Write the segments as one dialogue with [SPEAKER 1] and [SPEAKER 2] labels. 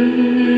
[SPEAKER 1] Mm-hmm.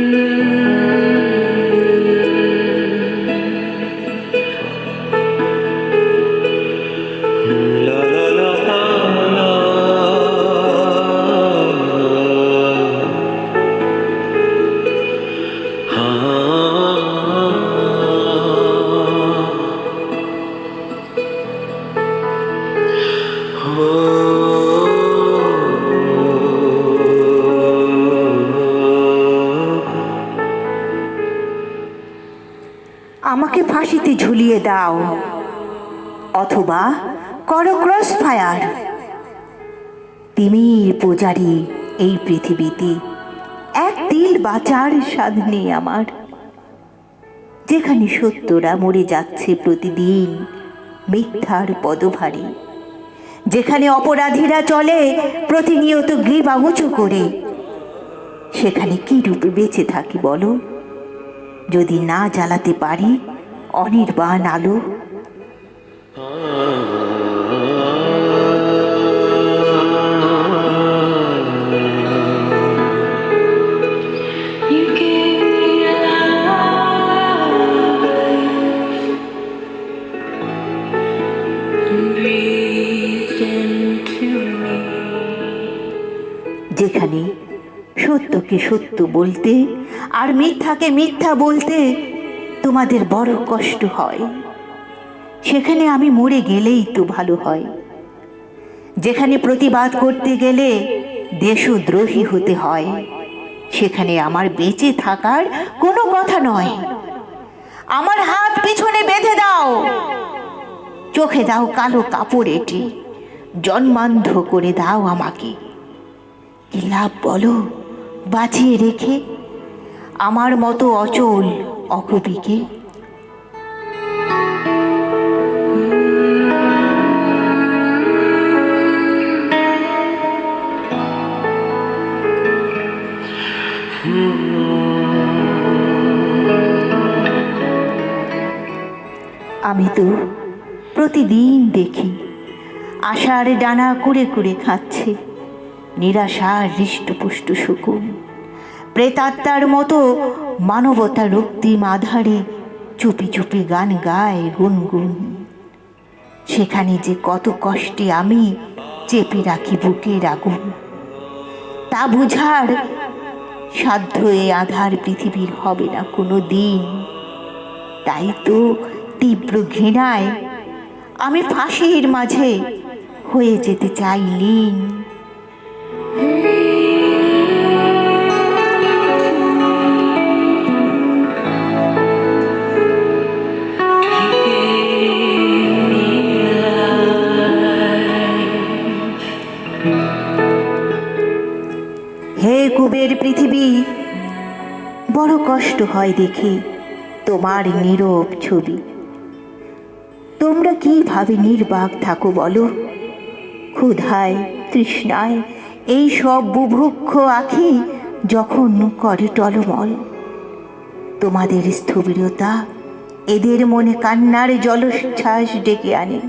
[SPEAKER 1] আমাকে ফাঁসিতে ঝুলিয়ে দাও। অথবা করো ক্রস ফায়ার। তিমির পূজারি এই পৃথিবীতে এক তিল বাঁচার স্বাদ নেই আমার। যেখানে সত্যরা মরে যাচ্ছে প্রতিদিন মিথ্যার পদভারী। যেখানে অপরাধীরা চলে প্রতিনিয়ত গ্রীবা উঁচু করে। সেখানে কি রূপে বেঁচে থাকি বলো? যদি না জ্বালাতে পারি অনির্বাণ আলো. যেখানে সত্যকে সত্য বলতে আর মিথ্যাকে মিথ্যা বলতে তোমাদের বড় কষ্ট হয়। সেখানে আমি মরে গেলেই তো ভালো হয়। যেখানে প্রতিবাদ করতে গেলে দেশদ্রোহী হতে হয়, সেখানে আমার বেঁচে থাকার কোনো কথা নয়। আমার হাত পিছনে বেঁধে দাও। চোখে দাও কালো কাপড় এটি, জন্মান্ধ করে দাও আমাকে। কি লাভ বলো? বাঁচিয়ে রেখে আমার মতো অচল অকবিকে আমি তো প্রতিদিন দেখি আশার ডানা কুড়ে কুড়ে খাচ্ছে নিরাশার হৃষ্টপুষ্ট শকুন। প্রেতাত্মার মতো মানবতা রক্তিম আধারে চুপি চুপি গান গায় গুনগুন। সেখানে যে কত কষ্টে আমি চেপে রাখি বুকের আগুন, তা বুঝার সাধ্য এ আধার পৃথিবীর হবে না কোনো দিন। তাই তো তীব্র ঘৃণায় আমি ফাঁসির মাঝে হয়ে যেতে চাই হে কুবের পৃথিবী। বড় কষ্ট হয় দেখে তোমার নীরব ছবি। তোমরা কীভাবে নির্বাক থাকো বলো? ক্ষুধায়, তৃষ্ণায়, এই সব বুভুক্ষ আখি যখন করে টলমল। তোমাদের স্থবিরতা এদের মনে কান্নার জলোচ্ছ্বাস ডেকে আনে।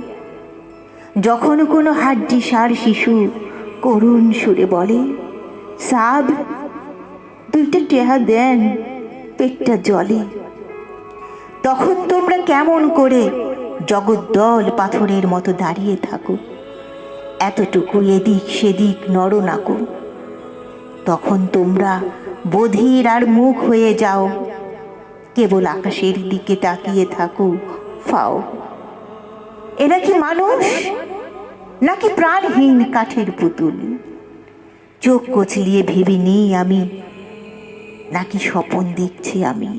[SPEAKER 1] যখন কোনো হাড্ডি সার শিশু করুণ সুরে বলে সাব দুইটা টেহা দেন, পেটটা জলে। তখন তোমরা কেমন করে জগদ্দল পাথরের মতো দাঁড়িয়ে থাকো। এতটুকু এদিক সেদিক নরনাকো তখন তোমরা বধির আর মুখ হয়ে যাও। কেবল আকাশের দিকে তাকিয়ে থাকো, ফাও। এরা কি মানুষ? নাকি প্রাণহীন কাঠের পুতুল? চোখ কচলিয়ে ভেবে নিই আমি। নাকি স্বপন দেখছি আমি।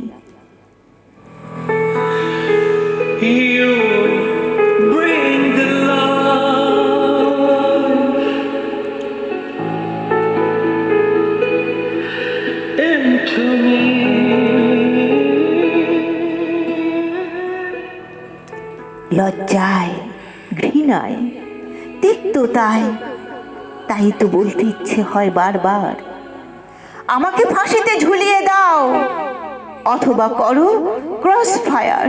[SPEAKER 1] লজ্জায় ঘৃণায় তিক্ততায় তাই তো বলতে ইচ্ছে হয় বারবার। আমাকে ফাঁসিতে ঝুলিয়ে দাও, অথবা করো ক্রস ফায়ার।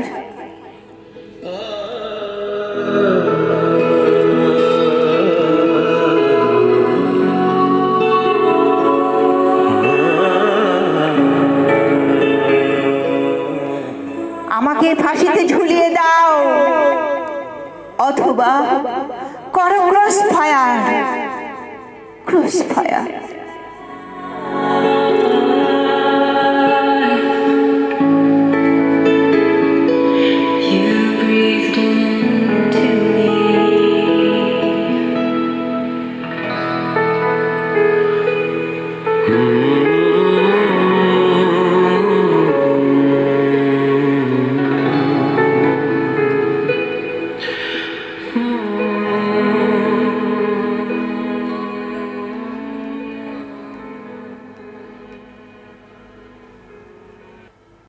[SPEAKER 1] আমাকে ফাঁসিতে ঝুলিয়ে দাও, অথবা করো ক্রস ফায়ার। Cross fire